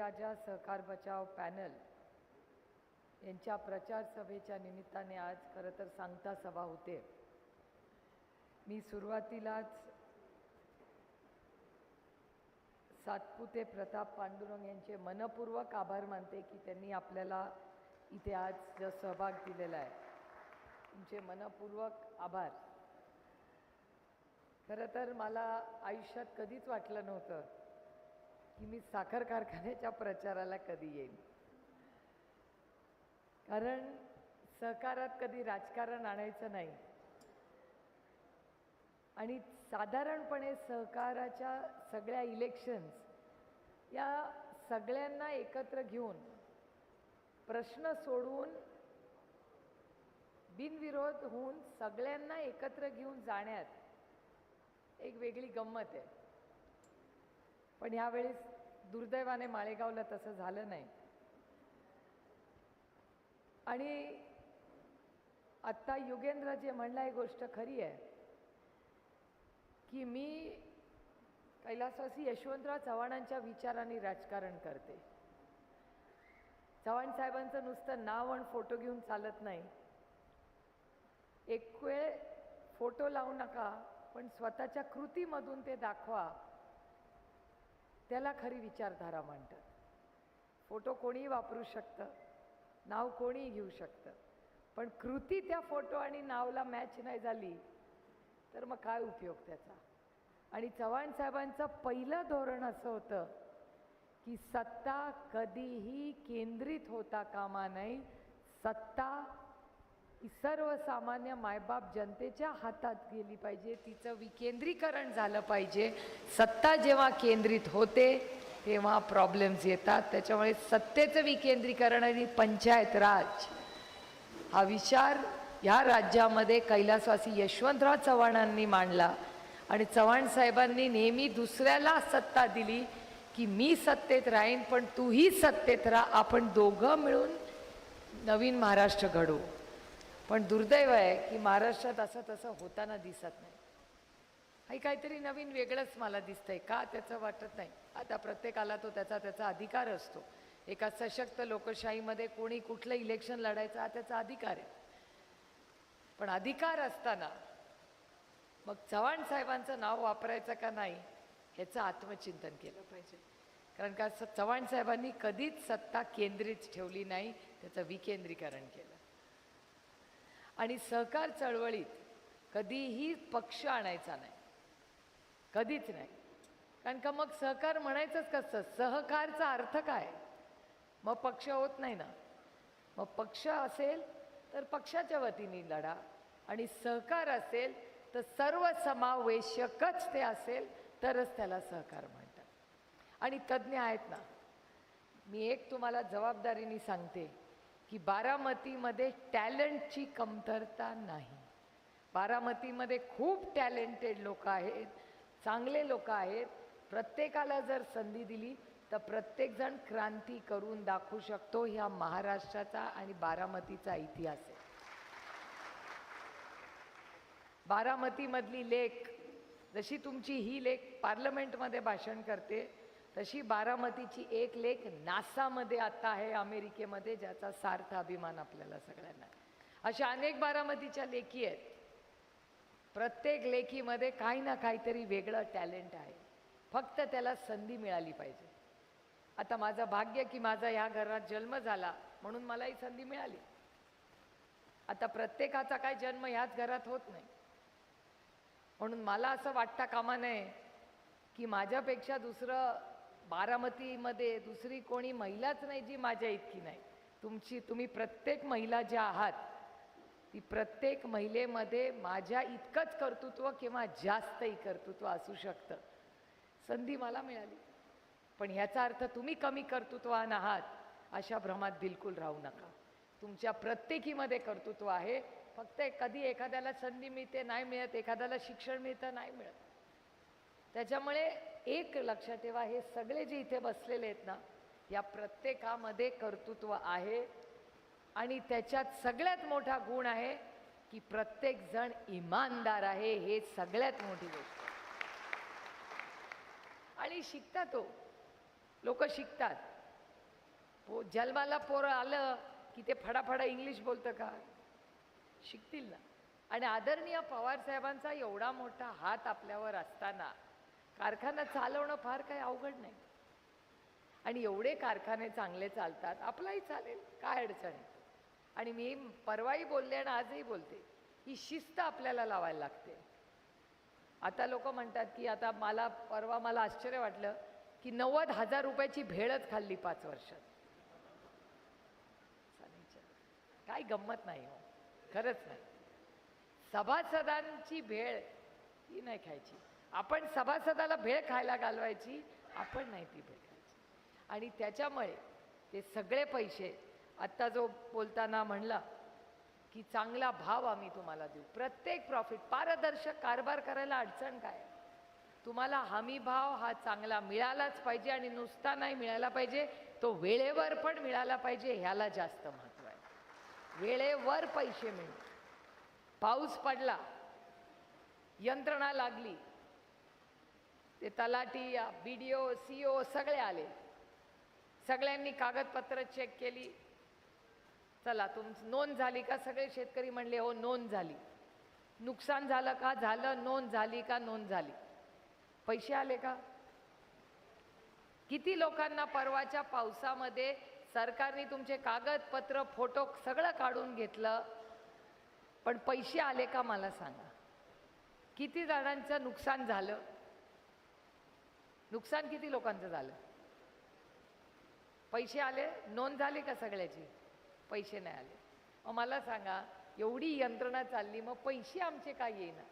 राजा सहकार बचाव पॅनल यांच्या प्रचार सभेच्या निमित्ताने आज खरं तर सांगता सभा होते. मी सुरुवातीलाच सातपुते प्रताप पांडुरंग यांचे मनपूर्वक आभार मानते की त्यांनी आपल्याला इथे आज जो सहभाग दिलेला आहे. तुमचे मनपूर्वक आभार. खरं तर मला आयुष्यात कधीच वाटलं नव्हतं की मी साखर कारखान्याच्या प्रचाराला कधी येईन? कारण सहकारात कधी राजकारण आणायचं नाही. आणि साधारणपणे सहकाराच्या सगळ्या इलेक्शन्स या सगळ्यांना एकत्र घेऊन प्रश्न सोडून बिनविरोध होऊन सगळ्यांना एकत्र घेऊन जाण्यात एक वेगळी गंमत आहे. पण यावेळेस दुर्दैवाने माळेगावला तसं झालं नाही. आणि आत्ता युगेंद्र जे म्हणला ही गोष्ट खरी आहे की मी कैलासवासी यशवंतराव चव्हाणांच्या विचारांनी राजकारण करते. चव्हाण साहेबांचं नुसतं नाव आणि फोटो घेऊन चालत नाही. एक वेळ फोटो लावू नका पण स्वतःच्या कृतीमधून ते दाखवा. त्याला खरी विचारधारा म्हणतात. फोटो कोणीही वापरू शकतं नाव कोणीही घेऊ शकतं पण कृती त्या फोटो आणि नावला मॅच नाही झाली तर मग काय उपयोग त्याचा? आणि चव्हाण साहेबांचं पहिलं धोरण असं होतं की सत्ता कधीही केंद्रित होता कामा नाही सत्ता ही सर्वसामान्य मायबाप जनतेच्या हातात गेली पाहिजे. तिचं विकेंद्रीकरण झालं पाहिजे. सत्ता जेव्हा केंद्रित होते तेव्हा प्रॉब्लेम्स येतात. त्याच्यामुळे सत्तेचं विकेंद्रीकरण आणि पंचायत राज. हा विचार ह्या राज्यामध्ये कैलासवासी यशवंतराव चव्हाणांनी मांडला. आणि चव्हाण साहेबांनी नेहमी दुसऱ्याला सत्ता दिली की मी सत्तेत राहीन पण तूही सत्तेत राहा. आपण दोघं मिळून नवीन महाराष्ट्र घडवू. पण दुर्दैव आहे की महाराष्ट्रात असं तसं होताना दिसत नाही. काही काहीतरी नवीन वेगळंच मला दिसतंय. का त्याचं वाटत नाही? आता प्रत्येकाला तो त्याचा त्याचा अधिकार असतो. एका सशक्त लोकशाहीमध्ये कोणी कुठलं इलेक्शन लढायचं हा त्याचा अधिकार आहे. पण अधिकार असताना मग चव्हाण साहेबांचं नाव वापरायचं का नाही ह्याचं आत्मचिंतन केलं पाहिजे. कारण का चव्हाण साहेबांनी कधीच सत्ता केंद्रित ठेवली नाही त्याचं विकेंद्रीकरण केलं. आणि सहकार चळवळीत कधीही पक्ष आणायचा नाही. कधीच नाही. कारण का मग सहकार म्हणायचंच कसं? सहकारचा अर्थ काय? मग पक्ष होत नाही ना. मग पक्ष असेल तर पक्षाच्या वतीने लढा आणि सहकार असेल तर सर्वसमावेशकच ते असेल तरच त्याला सहकार म्हणतात. आणि तज्ज्ञ आहेत ना. मी एक तुम्हाला जबाबदारीने सांगते. की बारामतीमध्ये टॅलेंटची कमतरता नाही. बारामतीमध्ये खूप टॅलेंटेड लोक आहेत चांगले लोक आहेत. प्रत्येकाला जर संधी दिली तर प्रत्येकजण क्रांती करून दाखवू शकतो ह्या महाराष्ट्राचा आणि बारामतीचा इतिहास आहे. बारामतीमधली लेख जशी तुमची ही लेख पार्लमेंटमध्ये भाषण करते तशी बारामतीची एक लेख नासामध्ये आता आहे अमेरिकेमध्ये ज्याचा सार्थ अभिमान आपल्याला सगळ्यांना. अशा अनेक बारामतीच्या लेखी आहेत. प्रत्येक लेखीमध्ये काही ना काहीतरी वेगळं टॅलेंट आहे. फक्त त्याला संधी मिळाली पाहिजे. आता माझं भाग्य की माझा ह्या घरात जन्म झाला म्हणून मला ही संधी मिळाली. आता प्रत्येकाचा काय जन्म ह्याच घरात होत नाही. म्हणून मला असं वाटता कामा नये की माझ्यापेक्षा दुसरं बारामतीमध्ये दुसरी कोणी महिलाच नाही जी माझ्या इतकी नाही. तुमची तुम्ही प्रत्येक महिला ज्या आहात ती प्रत्येक महिलेमध्ये माझ्या इतकंच कर्तृत्व किंवा जास्तही कर्तृत्व असू शकतं. संधी मला मिळाली. पण ह्याचा अर्थ तुम्ही कमी कर्तृत्वान आहात अशा भ्रमात बिलकुल राहू नका. तुमच्या प्रत्येकीमध्ये कर्तृत्व आहे फक्त कधी एखाद्याला संधी मिळते नाही मिळत एखाद्याला शिक्षण मिळतं नाही मिळत. त्याच्यामुळे एक लक्षात ठेवा हे सगळे जे इथे बसलेले आहेत ना या प्रत्येकामध्ये कर्तृत्व आहे. आणि त्याच्यात सगळ्यात मोठा गुण आहे की प्रत्येकजण इमानदार आहे हे सगळ्यात मोठी गोष्ट आणि शिकतात तो. लोक शिकतात. पो जन्माला पोरं आलं की ते फडाफडा इंग्लिश बोलतं का? शिकतील ना. आणि आदरणीय पवारसाहेबांचा एवढा मोठा हात आपल्यावर असताना कारखाना चालवणं फार काही अवघड नाही. आणि एवढे कारखाने चांगले चालतात आपलाही चालेल काय अडचण आहे? आणि मी परवाही बोलले आणि आजही बोलते ही शिस्त आपल्याला लावायला लागते. आता लोक म्हणतात की आता मला परवा मला आश्चर्य वाटलं की नव्वद हजार रुपयाची भेळच खाल्ली पाच वर्षात. काय गंमत नाही हो खरंच नाही. सभासदांची भेळ ही नाही खायची. आपण सभासदाला भेळ खायला घालवायची आपण नाही ती भेळ आणि त्याच्यामुळे ते सगळे पैसे आत्ता जो बोलताना म्हणला की चांगला भाव आम्ही तुम्हाला देऊ. प्रत्येक प्रॉफिट पारदर्शक कारभार करायला अडचण काय? तुम्हाला हमी भाव हा चांगला मिळालाच पाहिजे आणि नुसता नाही मिळाला पाहिजे तो वेळेवर पण मिळाला पाहिजे ह्याला जास्त महत्त्व आहे. वेळेवर पैसे मिळणे पाऊस पडला यंत्रणा लागली ते तलाठी बी डी ओ सी ओ सगळे आले. सगळ्यांनी कागदपत्र चेक केली. चला तुम नोंद झाली का? सगळे शेतकरी म्हणले हो नोंद झाली. नुकसान झालं का? झालं. नोंद झाली का? नोंद झाली. पैसे आले का? किती लोकांना परवाच्या पावसामध्ये सरकारने तुमचे कागदपत्र फोटो सगळं काढून घेतलं? पण पैसे आले का? मला सांगा. किती जणांचं नुकसान झालं? नुकसान किती लोकांचं झालं? पैसे आले नोंद झाली का सगळ्याची? पैसे नाही आले. मग मला सांगा एवढी यंत्रणा चालली मग पैसे आमचे काय येईना?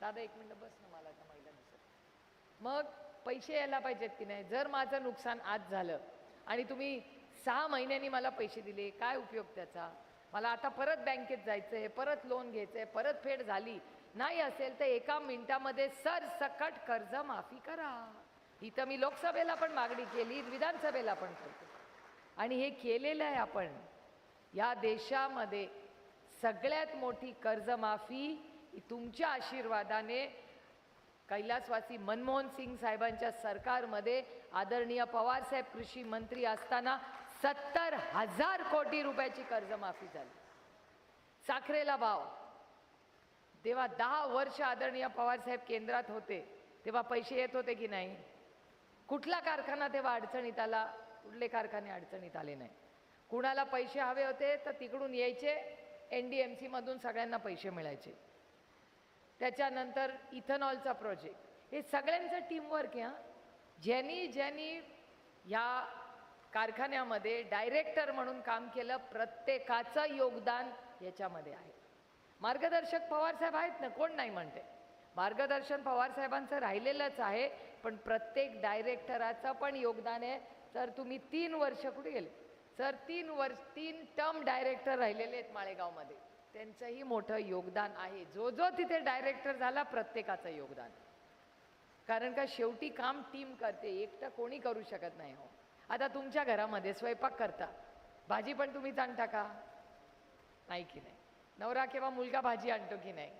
दादा एक मिनटं बस ना मला त्या महिला दिसत मग पैसे यायला पाहिजेत की नाही? जर माझं नुकसान आज झालं आणि तुम्ही सहा महिन्यांनी मला पैसे दिले काय उपयोग त्याचा? मला आता परत बँकेत जायचं आहे परत लोन घ्यायचं आहे परत फेड झाली. नाही असेल तर एका मिनटामध्ये सरसकट कर्ज माफी करा. इथं मी लोकसभेला पण मागणी केली विधानसभेला पण करतो आणि हे केलेलं आहे आपण. या देशामध्ये सगळ्यात मोठी कर्जमाफी तुमच्या आशीर्वादाने कैलासवासी मनमोहन सिंग साहेबांच्या सरकारमध्ये आदरणीय पवारसाहेब कृषी मंत्री असताना सत्तर हजार कोटी रुपयाची कर्जमाफी झाली. साखरेला भाव. तेव्हा दहा वर्ष आदरणीय पवारसाहेब केंद्रात होते तेव्हा पैसे येत होते की नाही? कुठला कारखाना तेव्हा अडचणीत आला? कुठले कारखाने अडचणीत आले नाही. कुणाला पैसे हवे होते तर तिकडून यायचे. एन डी एम सीमधून सगळ्यांना पैसे मिळायचे. त्याच्यानंतर इथेनॉलचा प्रोजेक्ट हे सगळ्यांचं टीमवर्क आहे हां. ज्यांनी ज्यांनी ह्या कारखान्यामध्ये डायरेक्टर म्हणून काम केलं प्रत्येकाचं योगदान याच्यामध्ये आहे. मार्गदर्शक पवारसाहेब आहेत ना? कोण नाही म्हणते. मार्गदर्शन पवारसाहेबांचं राहिलेलंच आहे. पण प्रत्येक डायरेक्टराचं पण योगदान आहे. तर तुम्ही तीन वर्ष कुठे गेले? सर तीन वर्ष तीन टर्म डायरेक्टर राहिलेले आहेत माळेगावमध्ये त्यांचंही मोठं योगदान आहे. जो जो तिथे डायरेक्टर झाला प्रत्येकाचं योगदान. कारण का शेवटी काम टीम करते. एकटं कोणी करू शकत नाही हो. आता तुमच्या घरामध्ये स्वयंपाक करता. भाजी पण तुम्हीच आणता का? नाही की नाही? नवरा किंवा मुलगा भाजी आणतो की नाही?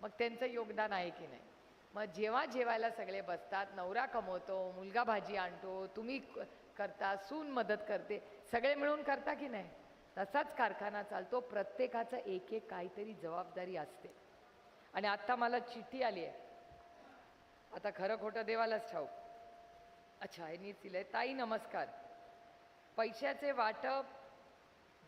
मग त्यांचं योगदान आहे की नाही? मग जेव्हा जेवायला सगळे बसतात नवरा कमवतो मुलगा भाजी आणतो तुम्ही करता सून मदत करते सगळे मिळून करता की नाही? तसाच कारखाना चालतो प्रत्येकाचं एक एक काहीतरी जबाबदारी असते. आणि आत्ता मला चिठ्ठी आली आहे. आता खरं खोटं देवालाच ठाऊक. अच्छा हे नीट ताई नमस्कार. पैशाचे वाटप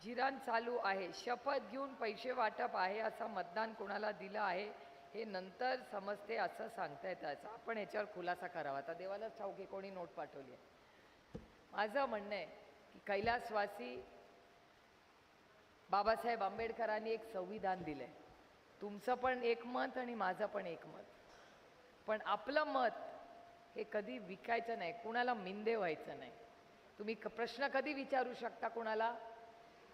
जिरान चालू आहे. शपथ घेऊन पैसे वाटप आहे असं मतदान कोणाला दिलं आहे? हे नंतर समजते असं सांगता येतं. असं आपण याच्यावर खुलासा करावा. आता देवालाच ठाऊक कोणी नोट पाठवली आहे. माझं म्हणणं आहे की कैलासवासी बाबासाहेब आंबेडकरांनी एक संविधान दिलं आहे तुमचं पण एक मत आणि माझं पण एक मत. पण आपलं मत हे कधी विकायचं नाही कुणाला मिंदे व्हायचं नाही. तुम्ही क प्रश्न कधी विचारू शकता कुणाला?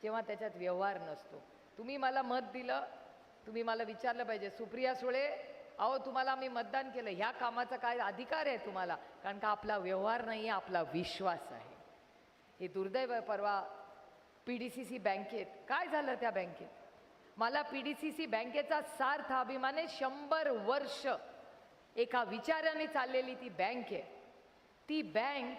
जेव्हा त्याच्यात व्यवहार नसतो. तुम्ही मला मत दिलं तुम्ही मला विचारलं पाहिजे सुप्रिया सुळे अहो तुम्हाला आम्ही मतदान केलं ह्या कामाचा काय अधिकार आहे तुम्हाला? कारण का आपला व्यवहार नाही आहे आपला विश्वास आहे. हे दुर्दैव परवा पी डी सी सी बँकेत. काय झालं त्या बँकेत? मला पी डी सी सी बँकेचा सार्थ अभिमाने शंभर वर्ष एका विचाराने चाललेली ती बँक आहे. ती बँक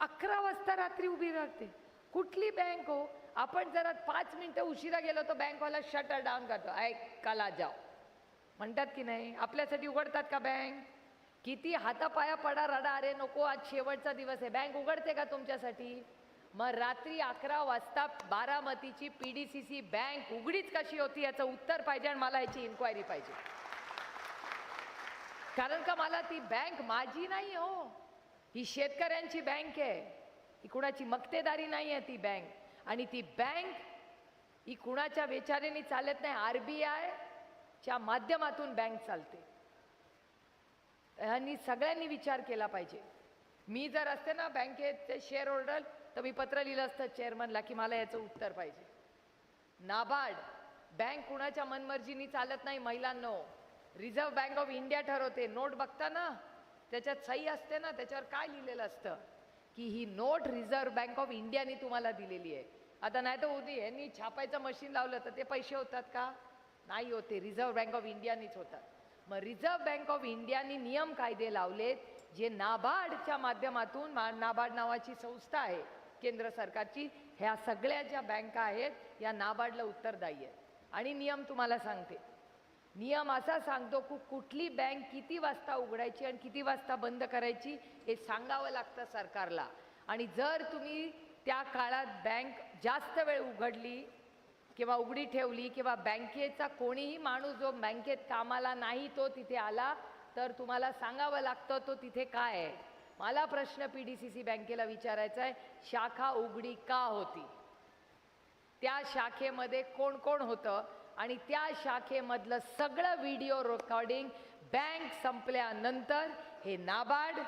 अकरा वाजता रात्री उभी राहते. कुठली बँक हो? आपण जरा पाच मिनटं उशिरा गेलो तर बँकवाला शटर डाऊन करतो. ऐक कला जाओ. म्हणतात की नाही आपल्यासाठी उघडतात का बँक किती हातापाया पडा रडा अरे नको आज शेवटचा दिवस आहे. बँक उघडते का तुमच्यासाठी? मग रात्री अकरा वाजता बारामतीची P D C C bank उघडीच कशी होती याचं उत्तर पाहिजे आणि मला याची इन्क्वायरी पाहिजे. कारण का मला ती बँक माझी नाही हो. ही शेतकऱ्यांची बँक आहे. ही कुणाची मक्तेदारी नाही आहे ती बँक आणि ती बँक ही कुणाच्या विचारेने चालत नाही आर बी आयच्या माध्यमातून बँक चालते. ह्यांनी सगळ्यांनी विचार केला पाहिजे. मी जर असते ना बँकेचे शेअर होल्डर तर मी पत्र लिहिलं असतं चेअरमनला की मला याचं उत्तर पाहिजे. नाबार्ड बँक कुणाच्या मनमर्जीनी चालत नाही महिलांनो. रिझर्व्ह बँक ऑफ इंडिया ठरवते. नोट बघता ना त्याच्यात सही असते ना त्याच्यावर काय लिहिलेलं असतं? की ही नोट रिझर्व्ह बँक ऑफ इंडियाने तुम्हाला दिलेली आहे. आता नाही तर उदी यांनी छापायचं मशीन लावलं तर ते पैसे होतात का? नाही होते रिझर्व्ह बँक ऑफ इंडियानेच होतात. मग रिझर्व्ह बँक ऑफ इंडियानी नियम कायदे लावलेत जे नाबार्डच्या माध्यमातून मा- नाबार्ड नावाची संस्था आहे केंद्र सरकारची ह्या सगळ्या ज्या बँका आहेत या नाबार्डला उत्तरदायी आहेत. आणि नियम तुम्हाला सांगते नियम असा सांगतो की कुठली बँक किती वाजता उघडायची आणि किती वाजता बंद करायची हे सांगावं लागतं सरकारला. आणि जर तुम्ही त्या काळात बँक जास्त वेळ उघडली किंवा उघडी ठेवली किंवा बँकेचा कोणीही माणूस जो बँकेत कामाला नाही तो तिथे आला तर तुम्हाला सांगावं लागतं तो तिथे काय आहे? मला प्रश्न पी डी सी सी बँकेला विचारायचा आहे शाखा उघडी का होती? त्या शाखेमध्ये कोण कोण होतं? आणि त्या शाखेमधलं सगळं व्हिडिओ रेकॉर्डिंग बँक संपल्यानंतर हे NABARD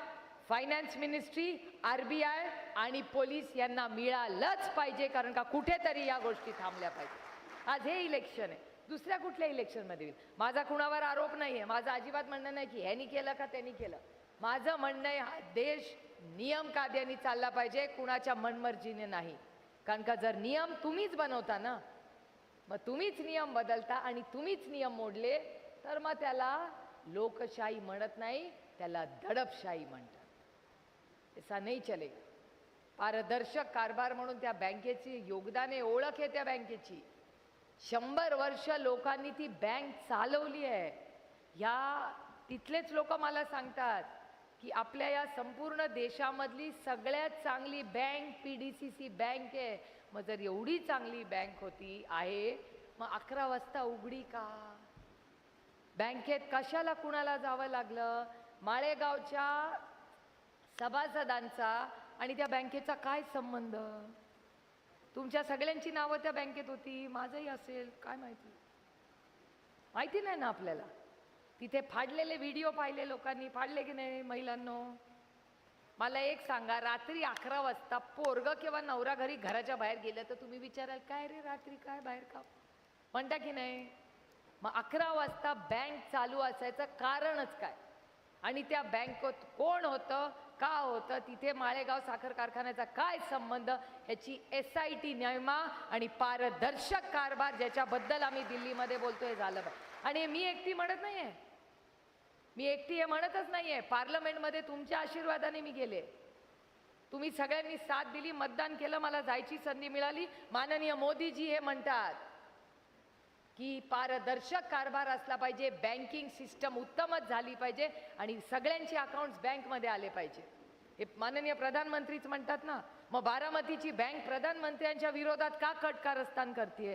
finance ministry R B I आणि पोलीस यांना मिळालंच पाहिजे. कारण का कुठेतरी या गोष्टी थांबल्या पाहिजे. आज हे इलेक्शन आहे. दुसऱ्या कुठल्या इलेक्शनमध्ये येईल माझा कुणावर आरोप नाही आहे माझं अजिबात म्हणणं नाही की ह्यानी केलं का त्यांनी केलं. माझं म्हणणं आहे हा देश नियम कायद्याने चालला पाहिजे. कुणाच्या मनमर्जीने नाही. कारण का जर नियम तुम्हीच बनवता ना मग तुम्हीच नियम बदलता आणि तुम्हीच नियम मोडले तर मग त्याला लोकशाही म्हणत नाही त्याला दडपशाही म्हणतात. असा नाही चले. पारदर्शक कारभार म्हणून त्या बँकेची योगदाने ओळख आहे त्या बँकेची. शंभर वर्ष लोकांनी ती बँक चालवली आहे. ह्या तिथलेच लोक मला सांगतात की आपल्या या संपूर्ण देशामधली सगळ्यात चांगली bank P D C C bank आहे. मग जर एवढी चांगली बँक होती आहे मग अकरा वाजता उघडी का? बँकेत कशाला कुणाला जावं लागलं? माळेगावच्या सभासदांचा आणि त्या बँकेचा काय संबंध? तुमच्या सगळ्यांची नावं त्या बँकेत होती माझंही असेल काय माहिती? माहिती नाही ना आपल्याला. तिथे फाडलेले व्हिडिओ पाहिले लोकांनी फाडले की नाही महिलांनो? मला एक सांगा रात्री अकरा वाजता पोरग किंवा नवरा घरी घराच्या बाहेर गेलं तर तुम्ही विचाराल काय रे रात्री काय बाहेर का? म्हणता की नाही? मग अकरा वाजता बँक चालू असायचं कारणच काय? आणि त्या बँकेत कोण होतं का होतं तिथे माळेगाव साखर कारखान्याचा काय संबंध ह्याची एस आय टी नेमा आणि पारदर्शक कारभार ज्याच्याबद्दल आम्ही दिल्लीमध्ये बोलतोय झालं आणि मी एकटी म्हणत नाही आहे मी एकटी हे म्हणतच नाही आहे पार्लमेंटमध्ये तुमच्या आशीर्वादाने मी गेले. तुम्ही सगळ्यांनी साथ दिली मतदान केलं मला जायची संधी मिळाली. माननीय मोदीजी हे म्हणतात की पारदर्शक कारभार असला पाहिजे बँकिंग सिस्टम उत्तमच झाली पाहिजे आणि सगळ्यांचे अकाउंट्स बँकमध्ये आले पाहिजे. हे माननीय प्रधानमंत्रीच म्हणतात ना मग बारामतीची बँक प्रधानमंत्र्यांच्या विरोधात का कटकारस्थान करते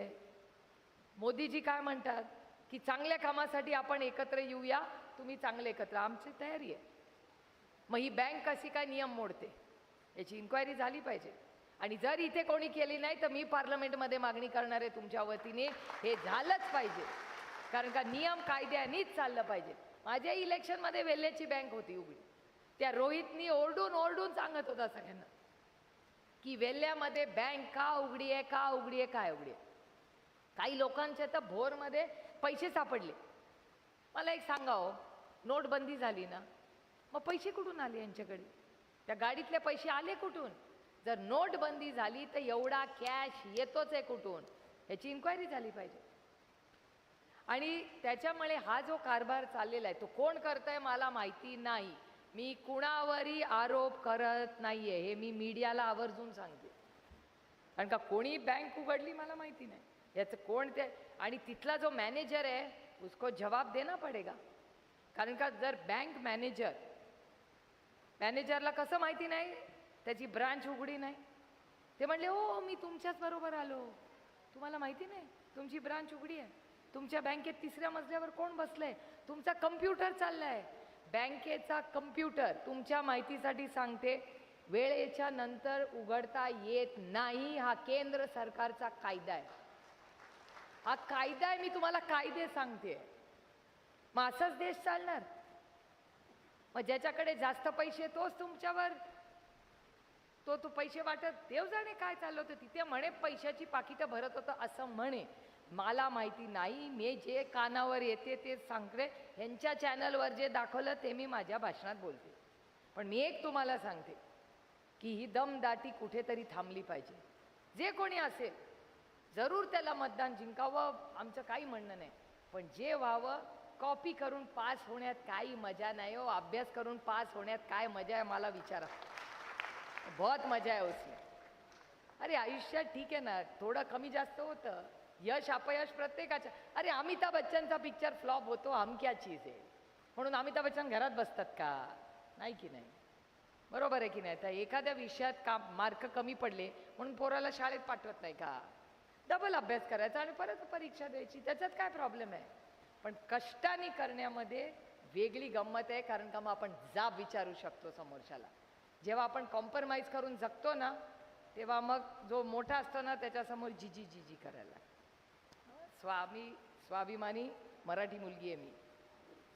मोदीजी काय म्हणतात की चांगल्या कामासाठी आपण एकत्र येऊया तुम्ही चांगले एकत्र आमची तयारी आहे. मग ही बँक कशी काय नियम मोडते? याची इन्क्वायरी झाली पाहिजे. आणि जर इथे कोणी केली नाही तर मी पार्लमेंटमध्ये मागणी करणार आहे तुमच्या वतीने. हे झालंच पाहिजे. कारण का नियम कायद्यानेच चाललं पाहिजे. माझ्या इलेक्शनमध्ये वेल्ल्याची बँक होती उघडी. त्या रोहितनी ओरडून ओरडून सांगत होता सगळ्यांना की वेल्ल्यामध्ये बँक का उघडी आहे का उघडी आहे काय उघडी आहे? काही लोकांच्या तर भोरमध्ये पैसे सापडले. मला एक सांगा हो नोटबंदी झाली ना मग पैसे कुठून आले यांच्याकडे? त्या गाडीतले पैसे आले कुठून? जर नोटबंदी झाली तर एवढा कॅश येतोच आहे कुठून? याची इन्क्वायरी झाली पाहिजे. आणि त्याच्यामुळे हा जो कारभार चाललेला आहे तो कोण करतंय मला माहिती नाही. मी कुणावरही आरोप करत नाही आहे हे मी मीडियाला आवर्जून सांगते. कारण का कोणी बँक उघडली मला माहिती नाही. याचं कोण ते आणि तिथला जो मॅनेजर आहे उसको जवाब देना पडेगा. कारण का जर बँक मॅनेजर मॅनेजरला कसं माहिती नाही त्याची ब्रांच उघडी नाही. ते म्हणले हो मी तुमच्याच बरोबर आलो. तुम्हाला माहिती नाही तुमची ब्रांच उघडी आहे. तुमच्या बँकेत तिसऱ्या मजल्यावर कोण बसलंय? तुमचा कम्प्युटर चाललाय. बँकेचा कम्प्युटर तुमच्या माहितीसाठी सांगते वेळेच्या नंतर उघडता येत नाही. हा केंद्र सरकारचा कायदा आहे. हा कायदा आहे मी तुम्हाला कायदे सांगते. मग असाच देश चालणार. मग ज्याच्याकडे जास्त पैसे तोच तुमच्यावर तो तू पैसे वाटत देव जाणे काय चाललं होतं. तिथे म्हणे पैशाची पाकिटं भरत होतं असं म्हणे. मला माहिती नाही मी जे कानावर येते ते सांगते. ह्यांच्या चॅनलवर जे दाखवलं ते मी माझ्या भाषणात बोलते. पण मी एक तुम्हाला सांगते की ही दमदाटी कुठेतरी थांबली पाहिजे. जे कोणी असेल जरूर त्याला मतदान जिंकावं आमचं काही म्हणणं नाही. पण जे व्हावं कॉपी करून पास होण्यात काही मजा नाही हो. अभ्यास करून पास होण्यात काय मजा आहे मला विचारा. बहुत मजा आहे उसमें. अरे आयुष्यात ठीक आहे ना. थोडं कमी जास्त होतं. यश अपयश प्रत्येकाच्या. अरे अमिताभ बच्चनचा पिक्चर फ्लॉप होतो. हम क्या चीज आहे म्हणून अमिताभ बच्चन घरात बसतात का? नाही की नाही? बरोबर आहे की नाही? तर एखाद्या विषयात का मार्क कमी पडले म्हणून पोराला शाळेत पाठवत नाही का? डबल अभ्यास करायचा आणि परत परीक्षा द्यायची. त्याच्यात काय प्रॉब्लेम आहे? पण कष्टाने करण्यामध्ये वेगळी गंमत आहे कारण का मग आपण जाब विचारू शकतो समोरच्याला. जेव्हा आपण कॉम्प्रमाइज करून जगतो ना तेव्हा मग जो मोठा असतो ना त्याच्यासमोर जिजी जिजी करायला स्वामी स्वाभिमानी मराठी मुलगी आहे मी.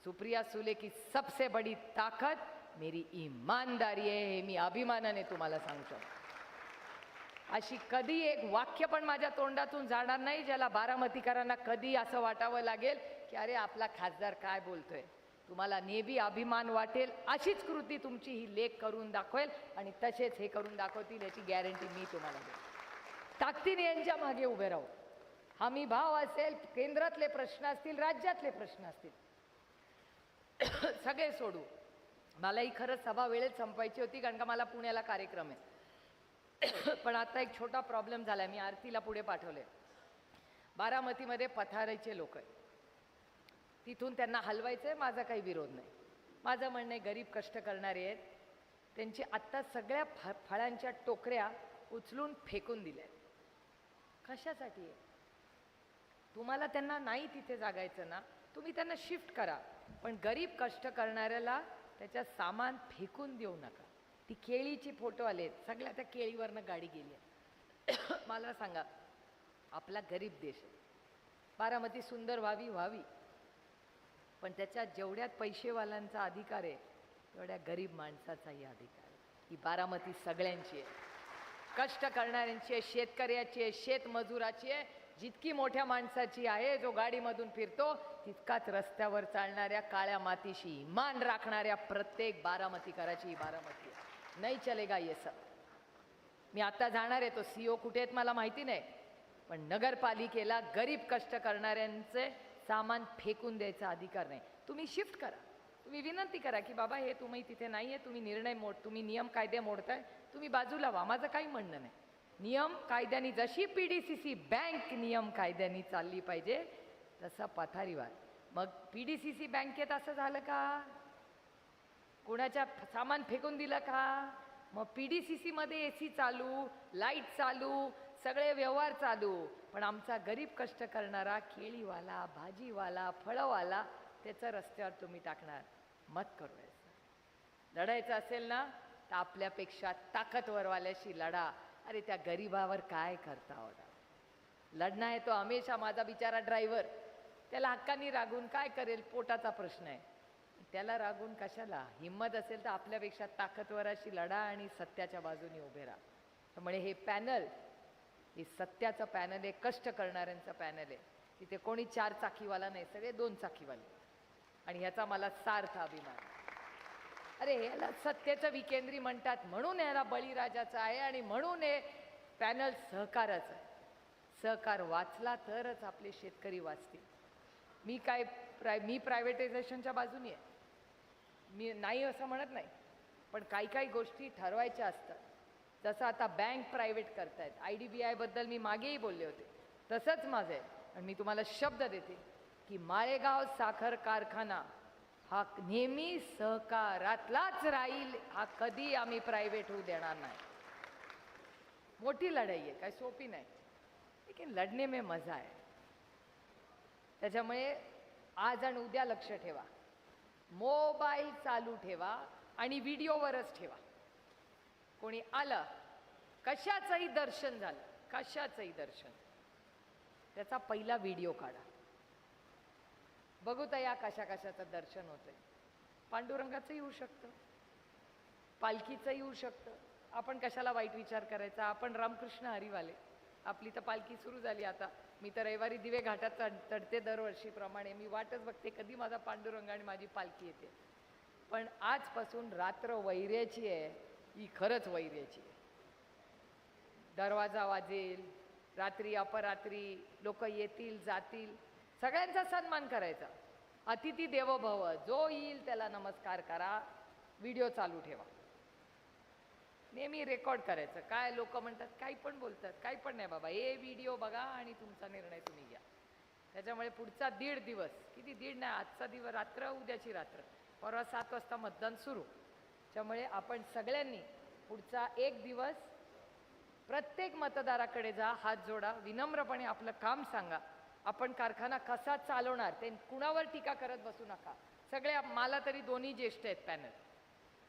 सुप्रिया सुले की सबसे बडी ताकद मेरी इमानदारी आहे हे मी अभिमानाने तुम्हाला सांगतो. अशी कधी एक वाक्य पण माझ्या तोंडातून जाणार नाही ज्याला बारामतीकरांना कधी असं वाटावं लागेल की अरे आपला खासदार काय बोलतोय? तुम्हाला नेहमी अभिमान वाटेल अशीच कृती तुमची ही लेख करून दाखवेल आणि तसेच हे करून दाखवतील याची गॅरंटी मी तुम्हाला देईन. ताकदीने यांच्या मागे उभे राहू. हमी भाव असेल केंद्रातले प्रश्न असतील राज्यातले प्रश्न असतील. सगळे सोडू. मलाही खरंच सभा वेळेत संपायची होती कारण का मला पुण्याला कार्यक्रम आहे. पण आता एक छोटा प्रॉब्लेम झाला मी आरतीला पुढे पाठवले बारामतीमध्ये पथाराचे लोक आहे तिथून त्यांना हलवायचं आहे माझा काही विरोध नाही. माझं म्हणणं आहे गरीब कष्ट करणारे आहेत. त्यांची आत्ता सगळ्या फ फळांच्या टोकऱ्या उचलून फेकून दिल्या कशासाठी आहे? तुम्हाला त्यांना नाही तिथे जागायचं ना तुम्ही त्यांना शिफ्ट करा. पण गरीब कष्ट करणाऱ्याला त्याच्या सामान फेकून देऊ नका. ती केळीची फोटो आले सगळ्या त्या केळीवरनं गाडी गेली आहे मला सांगा आपला गरीब देश आहे. बारामती सुंदर व्हावी व्हावी. पण त्याच्यात जेवढ्यात पैसेवाल्यांचा अधिकार आहे तेवढ्या गरीब माणसाचाही अधिकार आहे. ही बारामती सगळ्यांची आहे. कष्ट करणाऱ्यांची आहे शेतकऱ्याची आहे शेतमजुराची आहे. जितकी मोठ्या माणसाची आहे जो गाडीमधून फिरतो तितकाच रस्त्यावर चालणाऱ्या काळ्या मातीशी मान राखणाऱ्या प्रत्येक बारामतीकराची ही बारामती आहे. नाही चलेगा ये सब. मी आता जाणार आहे तो सी ओ कुठे आहेत मला माहिती नाही. पण नगरपालिकेला गरीब कष्ट करणाऱ्यांचे सामान फेकून द्यायचा अधिकार नाही. तुम्ही शिफ्ट करा. तुम्ही विनंती करा की बाबा हे तुम्ही तिथे नाही आहे तुम्ही निर्णय मोड तुम्ही नियम कायदे मोडताय तुम्ही बाजूला व्हा. माझं काही म्हणणं नाही. नियम कायद्याने जशी P D C C bank नियम कायद्याने चालली पाहिजे तसा पथारीवार मग पी डी सी सी बँकेत असं झालं का? कोणाच्या सामान फेकून दिलं का? मग पी डी सी सीमध्ये ए सी चालू लाइट चालू सगळे व्यवहार चालू. पण आमचा गरीब कष्ट करणारा केळीवाला भाजीवाला फळवाला त्याचं रस्त्यावर तुम्ही टाकणार. मत करूयाचं लढायचं असेल ना तर आपल्यापेक्षा ताकदवरवाल्याशी लढा. अरे त्या गरिबावर काय करता होता लढणं आहे तो हमेशा माझा बिचारा ड्रायव्हर. त्याला हक्कानी रागून काय करेल? पोटाचा प्रश्न आहे. त्याला रागून कशाला? हिंमत असेल तर आपल्यापेक्षा ताकदवराशी लढा आणि सत्याच्या बाजूने उभे राहा. त्यामुळे हे पॅनल हे सत्याचं पॅनल आहे कष्ट करणाऱ्यांचं पॅनल आहे. तिथे कोणी चार चाकीवाला नाही सगळे दोन चाकीवाले. आणि ह्याचा मला सार्थ अभिमान. अरे ह्याला सत्याचं विकेंद्री म्हणतात म्हणून ह्याला बळीराजाचं आहे आणि म्हणून हे पॅनल सहकाराचं आहे. सहकार वाचला तरच आपले शेतकरी वाचतील. मी काय प्राय मी प्रायव्हेटायझेशनच्या बाजूनी आहे. मी नाही असं म्हणत नाही. पण काही काही गोष्टी ठरवायच्या असतात. जसं आता बँक प्रायव्हेट करतायत. आय डी बी आयबद्दल मी मागेही बोलले होते. तसंच माझं आहे. आणि मी तुम्हाला शब्द देते की माळेगाव साखर कारखाना हा नेहमी सहकारातलाच राहील हा कधी आम्ही प्रायव्हेट होऊ देणार नाही. मोठी लढाई आहे. काय सोपी नाही. लेकिन लढणे में मजा आहे. त्याच्यामुळे आज आणि उद्या लक्ष ठेवा. मोबाईल चालू ठेवा आणि व्हिडिओवरच ठेवा. कोणी आलं कशाचंही दर्शन झालं कशाचंही दर्शन. त्याचा पहिला व्हिडिओ काढा. बघू तर या कशा कशाचं दर्शन होतंय. पांडुरंगाचं येऊ शकतं. पालखीचं येऊ शकतं. आपण कशाला वाईट विचार करायचा? आपण रामकृष्ण हरिवाले. आपली तर पालखी सुरू झाली आता. मी तर रविवारी दिवे घाटात चढ चढते दरवर्षीप्रमाणे. मी वाटच बघते कधी माझा पांडुरंग आणि माझी पालखी येते. पण आजपासून रात्र वैर्याची आहे. ही खरंच वैर्याची दरवाजा वाजेल रात्री अपरात्री लोक येतील जातील सगळ्यांचा सन्मान करायचा. अतिथी देवभव जो येईल त्याला नमस्कार करा व्हिडिओ चालू ठेवा. नेहमी रेकॉर्ड करायचं. काय लोक म्हणतात काही पण बोलतात काही पण नाही बाबा. हे व्हिडिओ बघा आणि तुमचा निर्णय तुम्ही घ्या. त्याच्यामुळे पुढचा दीड दिवस किती दीड नाही आजचा दिवस रात्र उद्याची रात्र. परवा सात वाजता मतदान सुरू. त्यामुळे आपण सगळ्यांनी पुढचा एक दिवस प्रत्येक मतदाराकडे जा हात जोडा विनम्रपणे आपलं काम सांगा. आपण कारखाना कसा चालवणार ते कुणावर टीका करत बसू नका. सगळे मला तरी दोन्ही ज्येष्ठ आहेत पॅनल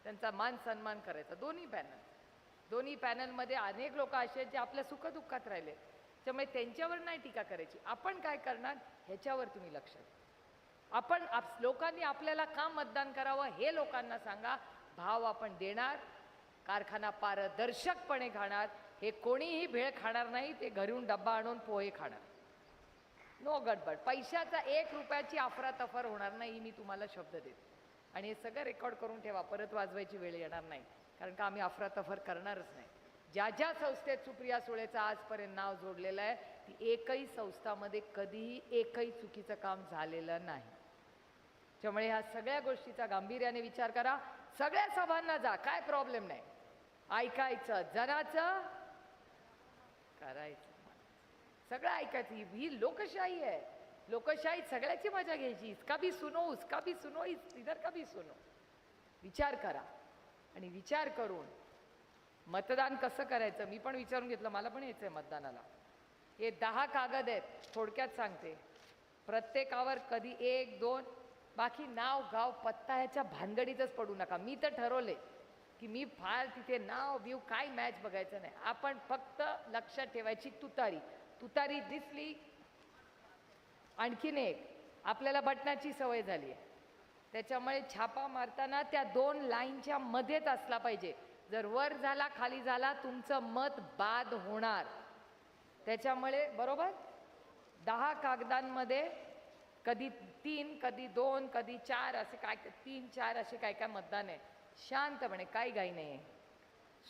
त्यांचा मान सन्मान करायचा. दोन्ही पॅनल दोन्ही पॅनलमध्ये अनेक लोक असे आहेत जे आपल्या सुखदुःखात राहिले त्यामुळे त्यांच्यावर नाही टीका करायची. आपण काय करणार ह्याच्यावर तुम्ही लक्ष द्या. आपण आप लोकांनी आपल्याला का मतदान करावं हे लोकांना सांगा. भाव आपण देणार कारखाना पारदर्शकपणे खाणार हे कोणीही भेळ खाणार नाही ते घरून डब्बा आणून पोहे खाणार. नो गडबड. पैशाचा एक रुपयाची अफरातफर होणार नाही ही मी तुम्हाला शब्द देते. आणि हे सगळं रेकॉर्ड करून ठेवा परत वाजवायची वेळ येणार नाही. कारण का आम्ही अफरातफर करणारच नाही. ज्या ज्या संस्थेत सुप्रिया सुळेचं आजपर्यंत नाव जोडलेलं आहे ती एकही संस्थामध्ये कधीही एकही चुकीचं काम झालेलं नाही. त्यामुळे ह्या सगळ्या गोष्टीचा गांभीर्याने विचार करा. सगळ्या सभांना जा काय प्रॉब्लेम नाही. ऐकायचं जनाचं करायचं. सगळं ऐकायचं. ही- ही लोकशाही आहे. लोकशाही सगळ्याची मजा घ्यायची. इसका भी सुनो उसका भी सुनो इधर का भी सुनो. विचार करा. आणि विचार करून मतदान कसं करायचं? मी पण विचारून घेतलं. मला पण यायचं आहे मतदानाला. हे दहा कागद आहेत. थोडक्यात सांगते. प्रत्येकावर कधी एक दोन बाकी नाव गाव पत्ता ह्याच्या भानगडीतच पडू नका. मी तर ठरवले की मी फार तिथे नाव बिव काय मॅच बघायचं नाही. आपण फक्त लक्षात ठेवायची तुतारी. तुतारी दिसली आणखीन एक. आपल्याला बटनाची सवय झाली आहे. त्याच्यामुळे छापा मारताना त्या दोन लाईनच्या मध्येच असला पाहिजे. जर वर झाला खाली झाला तुमचं मत बाद होणार. त्याच्यामुळे बरोबर? दहा कागदांमध्ये कधी तीन कधी दोन कधी चार असे काय तीन चार असे काय काय मतदान आहे. शांतपणे काही घाई नाही आहे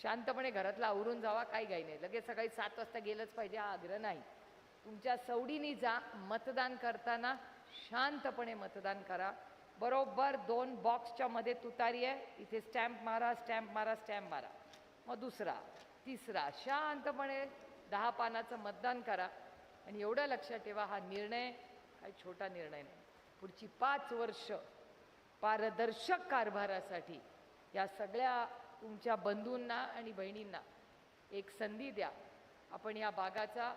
शांतपणे घरातला आवरून जावा काही घाई नाही लगेच सकाळी सात वाजता गेलंच पाहिजे हा आग्रह नाही. तुमच्या सवडीनी जा मतदान करताना शांतपणे मतदान करा. बरोबर दोन बॉक्सच्या मध्ये तुतारी आहे. इथे स्टॅम्प मारा स्टॅम्प मारा स्टॅम्प मारा. मग दुसरा तिसरा शांतपणे दहा पानाचं मतदान करा. आणि एवढं लक्षात ठेवा हा निर्णय काही छोटा निर्णय नाही. पुढची पाच वर्ष पारदर्शक कारभारासाठी या सगळ्या तुमच्या बंधूंना आणि बहिणींना एक संधी द्या. आपण या भागाचा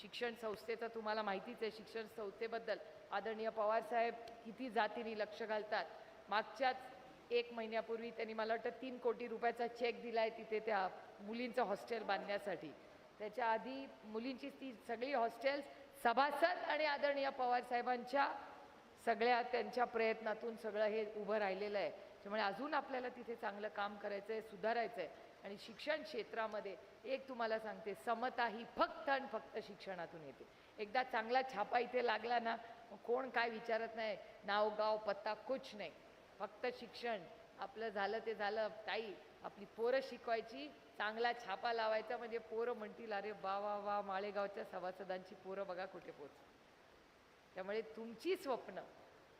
शिक्षण संस्थेचं तुम्हाला माहितीच आहे शिक्षण संस्थेबद्दल आदरणीय पवारसाहेब किती जातीने लक्ष घालतात. मागच्याच एक महिन्यापूर्वी त्यांनी मला वाटतं तीन कोटी रुपयाचा चेक दिला आहे तिथे त्या मुलींचं हॉस्टेल बांधण्यासाठी. त्याच्या आधी मुलींची ती सगळी हॉस्टेल्स सभासद आणि आदरणीय पवारसाहेबांच्या सगळ्या त्यांच्या प्रयत्नातून सगळं हे उभं राहिलेलं आहे. त्यामुळे अजून आपल्याला तिथे चांगलं काम करायचं आहे सुधारायचं आहे आणि शिक्षण क्षेत्रामध्ये एक तुम्हाला सांगते समता ही फक्त आणि फक्त शिक्षणातून येते. एकदा चांगला छापा इथे लागला ना कोण काय विचारत नाही नाव गाव पत्ता कुछ नाही. फक्त शिक्षण. आपलं झालं ते झालं. ताई आपली पोरं शिकवायची चांगला छापा लावायचा म्हणजे पोरं म्हणतील अरे वा वा वा माळेगावच्या सभासदांची पोरं बघा कुठे पोच त्यामुळे तुमची स्वप्न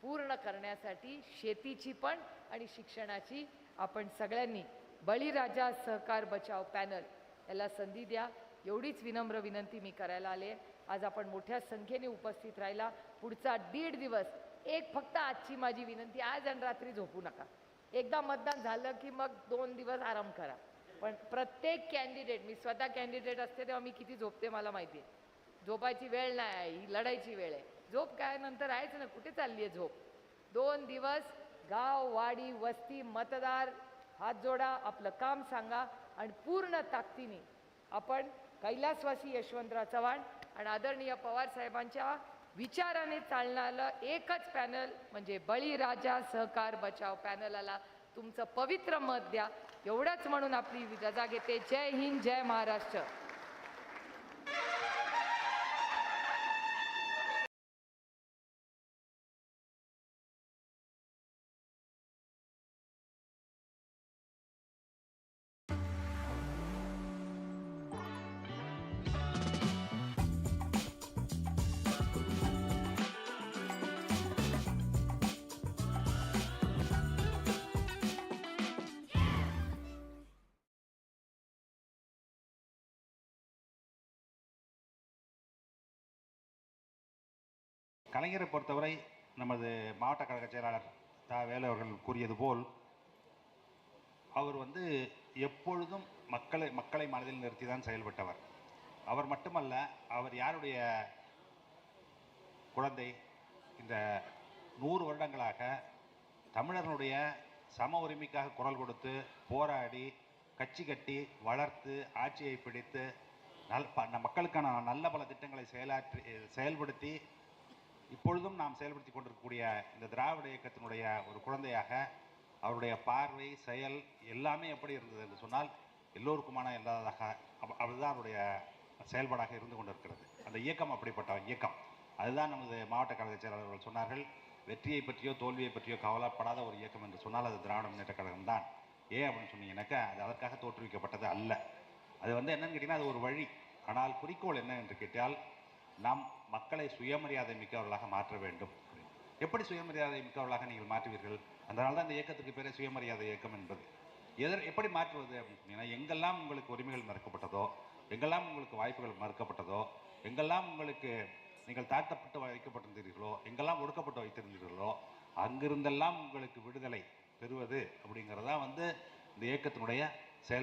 पूर्ण करण्यासाठी शेतीची पण आणि शिक्षणाची आपण सगळ्यांनी बळीराजा सहकार बचाव पॅनल याला संधी द्या. एवढीच विनम्र विनंती मी करायला आले. आज आपण मोठ्या संख्येने उपस्थित राहिला. पुढचा दीड दिवस एक फक्त आजची माझी विनंती आज आणि रात्री झोपू नका. एकदा मतदान झालं की मग दोन दिवस आराम करा. पण प्रत्येक कॅन्डिडेट मी स्वतः कॅन्डिडेट असते तेव्हा मी किती झोपते मला माहिती आहे झोपायची वेळ नाही आहे ही लढायची वेळ आहे. झोप काय नंतर आहेच ना कुठे चालली आहे झोप? दोन दिवस गाव वाडी वस्ती मतदार हात जोडा आपलं काम सांगा आणि पूर्ण ताकदीने आपण कैलासवासी यशवंतराव चव्हाण आणि आदरणीय पवार साहेबांच्या विचाराने चालणारं एकच पॅनल म्हणजे बळीराजा सहकार बचाव पॅनलाला तुमचं पवित्र मत द्या. एवढंच म्हणून आपली रजा घेते जय हिंद जय महाराष्ट्र. கலைஞரை பொறுத்தவரை நமது மாவட்ட கழக செயலாளர் தா. வேலு அவர்கள் கூறியது போல் அவர் வந்து எப்பொழுதும் மக்களை மக்களை மனதில் நிறுத்தி தான் செயல்பட்டவர். அவர் மட்டுமல்ல அவர் யாருடைய குழந்தை இந்த நூறு வருடங்களாக தமிழர்களுடைய சம உரிமைக்காக குரல் கொடுத்து போராடி கட்சி கட்டி வளர்த்து ஆட்சியை பிடித்து நல் ப- மக்களுக்கான நல்ல பல திட்டங்களை செயலாற்றி செயல்படுத்தி இப்பொழுதும் நாம் செயல்படுத்தி கொண்டிருக்கக்கூடிய இந்த திராவிட இயக்கத்தினுடைய ஒரு குழந்தையாக அவருடைய பார்வை செயல் எல்லாமே எப்படி இருந்தது என்று சொன்னால் எல்லோருக்குமான இல்லாததாக அதுதான் அவருடைய செயல்பாடாக இருந்து கொண்டிருக்கிறது. அந்த இயக்கம் அப்படிப்பட்ட இயக்கம். அதுதான் நமது மாவட்ட கழக செயலாளர்கள் சொன்னார்கள் வெற்றியை பற்றியோ தோல்வியை பற்றியோ கவலைப்படாத ஒரு இயக்கம் என்று சொன்னால் அது திராவிட முன்னேற்ற கழகம் தான் ஏன் அப்படின்னு சொன்னீங்கன்னாக்கா அது அதற்காக தோற்றுவிக்கப்பட்டது அல்ல. அது வந்து என்னன்னு கேட்டிங்கன்னா அது ஒரு வழி. ஆனால் குறிக்கோள் என்ன என்று கேட்டால் நாம் மக்களை சுயமரியாதை மிக்கவர்களாக மாற்ற வேண்டும். எப்படி சுயமரியாதை மிக்கவர்களாக நீங்கள் மாற்றுவீர்கள்? அதனால தான் இந்த இயக்கத்துக்கு பேரே சுயமரியாதை இயக்கம் என்பது. எதர் எப்படி மாற்றுவது? அப்படின்னு சொன்னீங்கன்னா எங்கெல்லாம் உங்களுக்கு உரிமைகள் மறுக்கப்பட்டதோ எங்கெல்லாம் உங்களுக்கு வாய்ப்புகள் மறுக்கப்பட்டதோ எங்கெல்லாம் உங்களுக்கு நீங்கள் தாழ்த்தப்பட்டு வைக்கப்பட்டிருந்தீர்களோ எங்கெல்லாம் ஒடுக்கப்பட்டு வைத்திருந்தீர்களோ அங்கிருந்தெல்லாம் உங்களுக்கு விடுதலை பெறுவது அப்படிங்கிறதா வந்து இந்த இயக்கத்தினுடைய செயல்